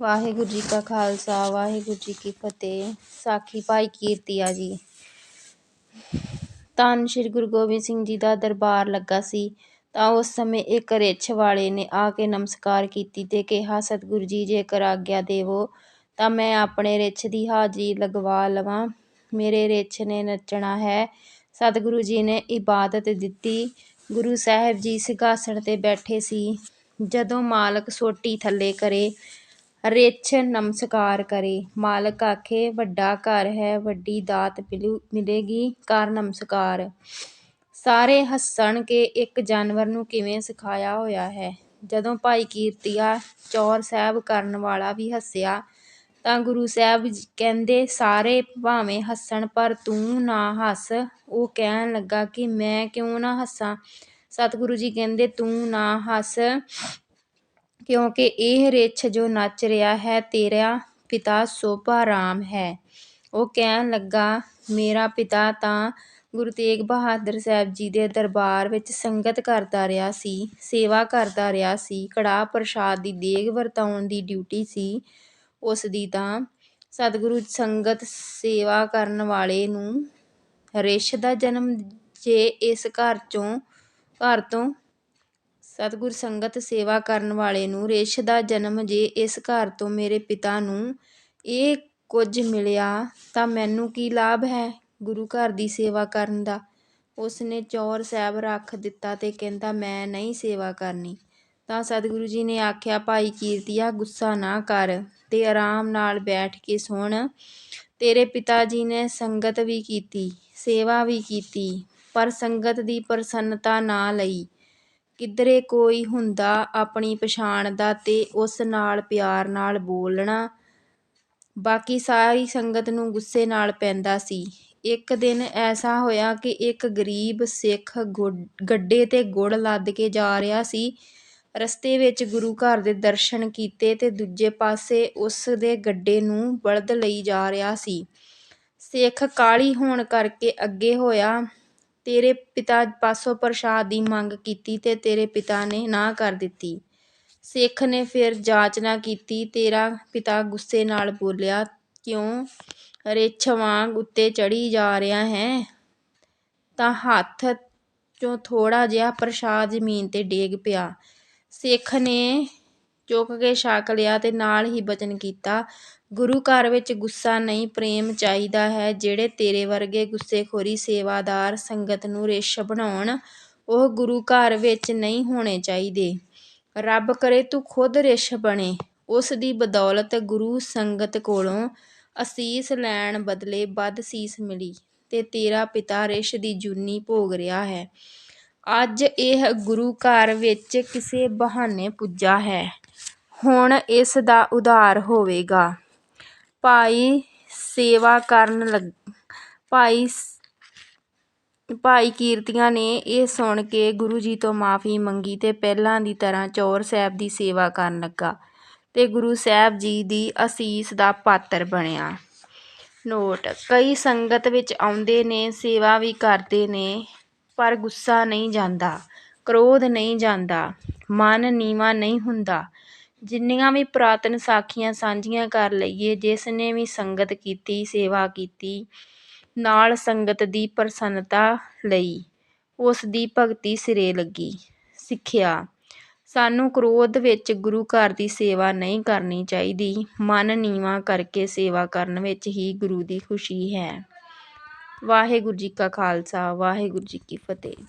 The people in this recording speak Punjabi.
ਵਾਹਿਗੁਰੂ ਜੀ ਕਾ ਖਾਲਸਾ, ਵਾਹਿਗੁਰੂ ਜੀ ਕੀ ਫਤਿਹ। ਸਾਖੀ ਭਾਈ ਕੀਰਤੀਆ ਜੀ। ਧੰਨ ਸ਼੍ਰੀ ਗੁਰੂ ਗੋਬਿੰਦ ਸਿੰਘ ਜੀ ਦਾ ਦਰਬਾਰ ਲੱਗਾ ਸੀ। ਤਾਂ ਉਸ ਸਮੇਂ ਇੱਕ ਰਿੱਛ ਵਾਲੇ ਨੇ ਆ ਕੇ ਨਮਸਕਾਰ ਕੀਤੀ ਤੇ ਕਿਹਾ, ਸਤਿਗੁਰੂ ਜੀ, ਜੇਕਰ ਆਗਿਆ ਦੇਵੋ, ਤਾਂ ਮੈਂ ਆਪਣੇ ਰਿੱਛ ਦੀ ਹਾਜ਼ਰੀ ਲਗਵਾ ਲਵਾਂ। ਮੇਰੇ ਰਿੱਛ ਨੇ ਨੱਚਣਾ ਹੈ। ਸਤਿਗੁਰੂ ਜੀ ਨੇ ਇਬਾਦਤ ਦਿੱਤੀ। ਗੁਰੂ ਸਾਹਿਬ ਜੀ ਸਿੰਘਾਸਣ ਤੇ ਬੈਠੇ ਸੀ। ਜਦੋਂ ਮਾਲਕ ਸੋਟੀ ਥੱਲੇ ਕਰੇ ਰਿੱਛ ਨਮਸਕਾਰ ਕਰੇ। ਮਾਲਕ ਆਖੇ, ਵੱਡਾ ਘਰ ਹੈ, ਵੱਡੀ ਦਾਤ ਮਿਲੂ, ਮਿਲੇਗੀ। ਕਰ ਨਮਸਕਾਰ। ਸਾਰੇ ਹੱਸਣ ਕਿ ਇੱਕ ਜਾਨਵਰ ਨੂੰ ਕਿਵੇਂ ਸਿਖਾਇਆ ਹੋਇਆ ਹੈ। ਜਦੋਂ ਭਾਈ ਕੀਰਤੀਆ ਚੌਰ ਸਾਹਿਬ ਕਰਨ ਵਾਲਾ ਵੀ ਹੱਸਿਆ, ਤਾਂ ਗੁਰੂ ਸਾਹਿਬ ਕਹਿੰਦੇ, ਸਾਰੇ ਭਾਵੇਂ ਹੱਸਣ, ਪਰ ਤੂੰ ਨਾ ਹੱਸ। ਉਹ ਕਹਿਣ ਲੱਗਾ ਕਿ ਮੈਂ ਕਿਉਂ ਨਾ ਹੱਸਾਂ? ਸਤਿਗੁਰੂ ਜੀ ਕਹਿੰਦੇ, ਤੂੰ ਨਾ ਹੱਸ। ਕਿਉਂਕਿ ਇਹ ਰਿੱਛ ਜੋ ਨੱਚ ਰਿਹਾ ਹੈ, ਤੇਰਾ ਪਿਤਾ ਸੋਭਾ ਰਾਮ ਹੈ। ਉਹ ਕਹਿਣ ਲੱਗਾ, ਮੇਰਾ ਪਿਤਾ ਤਾਂ ਗੁਰੂ ਤੇਗ ਬਹਾਦਰ ਸਾਹਿਬ ਜੀ ਦੇ ਦਰਬਾਰ ਵਿੱਚ ਸੰਗਤ ਕਰਦਾ ਰਿਹਾ ਸੀ, ਸੇਵਾ ਕਰਦਾ ਰਿਹਾ ਸੀ, ਕੜਾਹ ਪ੍ਰਸ਼ਾਦ ਦੀ ਦੇਗ ਵਰਤਾਉਣ ਦੀ ਡਿਊਟੀ ਸੀ। ਉਸ ਦੀ ਤਾਂ ਸਤਿਗੁਰੂ ਸੰਗਤ ਸੇਵਾ ਕਰਨ ਵਾਲੇ ਨੂੰ ਰਿਸ਼ ਦਾ ਜਨਮ ਜੇ ਇਸ ਘਰ ਚੋਂ, ਘਰ ਤੋਂ ਸਤਿਗੁਰ ਸੰਗਤ ਸੇਵਾ ਕਰਨ ਵਾਲੇ ਨੂੰ ਰਿਸ਼ ਦਾ ਜਨਮ ਜੇ ਇਸ ਘਰ ਤੋਂ ਮੇਰੇ ਪਿਤਾ ਨੂੰ ਇਹ ਕੁਝ ਮਿਲਿਆ ਤਾਂ ਮੈਨੂੰ ਕੀ ਲਾਭ ਹੈ ਗੁਰੂ ਘਰ ਦੀ ਸੇਵਾ ਕਰਨ ਦਾ? ਉਸ ਨੇ ਚੌਰ ਸਾਹਿਬ ਰੱਖ ਦਿੱਤਾ ਤੇ ਕਹਿੰਦਾ, ਮੈਂ ਨਹੀਂ ਸੇਵਾ ਕਰਨੀ। ਤਾਂ ਸਤਿਗੁਰੂ ਜੀ ਨੇ ਆਖਿਆ, ਭਾਈ ਕੀਰਤੀਆ, ਗੁੱਸਾ ਨਾ ਕਰ ਤੇ ਆਰਾਮ ਨਾਲ ਬੈਠ ਕੇ ਸੁਣ। ਤੇਰੇ ਪਿਤਾ ਜੀ ਨੇ ਸੰਗਤ ਵੀ ਕੀਤੀ, ਸੇਵਾ ਵੀ ਕੀਤੀ, ਪਰ ਸੰਗਤ ਦੀ ਪ੍ਰਸੰਨਤਾ ਨਾ ਲਈ। ਕਿੱਧਰੇ ਕੋਈ ਹੁੰਦਾ ਆਪਣੀ ਪਛਾਣ ਦਾ ਅਤੇ ਉਸ ਨਾਲ ਪਿਆਰ ਨਾਲ ਬੋਲਣਾ। ਬਾਕੀ ਸਾਰੀ ਸੰਗਤ ਨੂੰ ਗੁੱਸੇ ਨਾਲ ਪੈਂਦਾ ਸੀ। ਇੱਕ ਦਿਨ ਐਸਾ ਹੋਇਆ ਕਿ ਇੱਕ ਗਰੀਬ ਸਿੱਖ ਗੱਡੇ ਤੇ ਗੁੜ ਲੱਦ ਕੇ ਜਾ ਰਿਹਾ ਸੀ। ਰਸਤੇ ਵਿੱਚ ਗੁਰੂ ਘਰ ਦੇ ਦਰਸ਼ਨ ਕੀਤੇ ਅਤੇ ਦੂਜੇ ਪਾਸੇ ਉਸ ਦੇ ਗੱਡੇ ਨੂੰ ਬਲਦ ਲਈ ਜਾ ਰਿਹਾ ਸੀ। ਸਿੱਖ ਕਾਹਲੀ ਹੋਣ ਕਰਕੇ ਅੱਗੇ ਹੋਇਆ। ਤੇਰੇ ਪਿਤਾ ਪਾਸੋਂ ਪ੍ਰਸ਼ਾਦ ਦੀ ਮੰਗ ਕੀਤੀ ਤੇ ਤੇਰੇ ਪਿਤਾ ਨੇ ਨਾ ਕਰ ਦਿੱਤੀ। ਸਿੱਖ ਨੇ ਫਿਰ ਜਾਚਨਾ ਕੀਤੀ। ਤੇਰਾ ਪਿਤਾ ਗੁੱਸੇ ਨਾਲ ਬੋਲਿਆ, ਕਿਉਂ ਰਿੱਛ ਵਾਂਗ ਉੱਤੇ ਚੜ੍ਹੀ ਜਾ ਰਿਹਾ ਹੈ? ਤਾਂ ਹੱਥ ਚੋਂ ਥੋੜਾ ਜਿਹਾ ਪ੍ਰਸ਼ਾਦ ਜ਼ਮੀਨ ਤੇ ਡੇਗ ਪਿਆ। ਸਿੱਖ ਨੇ ਚੁੱਕ ਕੇ ਛਕ ਲਿਆ ਅਤੇ ਨਾਲ ਹੀ ਬਚਨ ਕੀਤਾ। ਗੁਰੂ ਘਰ ਵਿੱਚ ਗੁੱਸਾ ਨਹੀਂ, ਪ੍ਰੇਮ ਚਾਹੀਦਾ ਹੈ, ਜਿਹੜੇ ਤੇਰੇ ਵਰਗੇ ਗੁੱਸੇਖੋਰੀ ਸੇਵਾਦਾਰ ਸੰਗਤ ਨੂੰ ਰਿਸ਼ ਬਣਾਉਣ, ਉਹ ਗੁਰੂ ਘਰ ਵਿੱਚ ਨਹੀਂ ਹੋਣੇ ਚਾਹੀਦੇ। ਰੱਬ ਕਰੇ ਤੂੰ ਖੁਦ ਰਿਸ਼ ਬਣੇ। ਉਸ ਦੀ ਬਦੌਲਤ ਗੁਰੂ ਸੰਗਤ ਕੋਲੋਂ ਅਸੀਸ ਲੈਣ ਬਦਲੇ ਵੱਧ ਸੀਸ ਮਿਲੀ ਤੇ ਤੇਰਾ ਪਿਤਾ ਰਿਸ਼ ਦੀ ਜੁਨੀ ਭੋਗ ਰਿਹਾ ਹੈ। ਅੱਜ ਇਹ ਗੁਰੂ ਘਰ ਵਿੱਚ ਕਿਸੇ ਬਹਾਨੇ ਪੁੱਜਾ ਹੈ। ਹੁਣ ਇਸ ਦਾ ਉਧਾਰ ਹੋਵੇਗਾ। ਭਾਈ ਸੇਵਾ ਕਰਨ ਲੱਗ, ਭਾਈ ਭਾਈ ਕੀਰਤੀਆਂ ਨੇ ਇਹ ਸੁਣ ਕੇ ਗੁਰੂ ਜੀ ਤੋਂ ਮਾਫੀ ਮੰਗੀ ਤੇ ਪਹਿਲਾਂ ਦੀ ਤਰ੍ਹਾਂ ਚੌਰ ਸਾਹਿਬ ਦੀ ਸੇਵਾ ਕਰਨ ਲੱਗਾ ਤੇ ਗੁਰੂ ਸਾਹਿਬ ਜੀ ਦੀ ਅਸੀਸ ਦਾ ਪਾਤਰ ਬਣਿਆ। ਨੋਟ, ਕਈ ਸੰਗਤ ਵਿੱਚ ਆਉਂਦੇ ਨੇ, ਸੇਵਾ ਵੀ ਕਰਦੇ ਨੇ, ਪਰ ਗੁੱਸਾ ਨਹੀਂ ਜਾਂਦਾ, ਕ੍ਰੋਧ ਨਹੀਂ ਜਾਂਦਾ, ਮਨ ਨੀਵਾਂ ਨਹੀਂ ਹੁੰਦਾ। ਜਿੰਨੀਆਂ ਵੀ ਪੁਰਾਤਨ ਸਾਖੀਆਂ ਸਾਂਝੀਆਂ ਕਰ ਲਈਏ, ਜਿਸ ਨੇ ਵੀ ਸੰਗਤ ਕੀਤੀ, ਸੇਵਾ ਕੀਤੀ, ਨਾਲ ਸੰਗਤ ਦੀ ਪ੍ਰਸੰਨਤਾ ਲਈ, ਉਸ ਦੀ ਭਗਤੀ ਸਿਰੇ ਲੱਗੀ। ਸਿੱਖਿਆ, ਸਾਨੂੰ ਕ੍ਰੋਧ ਵਿੱਚ ਗੁਰੂ ਘਰ ਦੀ ਸੇਵਾ ਨਹੀਂ ਕਰਨੀ ਚਾਹੀਦੀ, ਮਨ ਨੀਵਾ ਕਰਕੇ ਸੇਵਾ ਕਰਨ ਵਿੱਚ ਹੀ ਗੁਰੂ ਦੀ ਖੁਸ਼ੀ ਹੈ। ਵਾਹਿਗੁਰੂ ਜੀ ਕਾ ਖਾਲਸਾ, ਵਾਹਿਗੁਰੂ ਜੀ ਕੀ ਫਤਿਹ।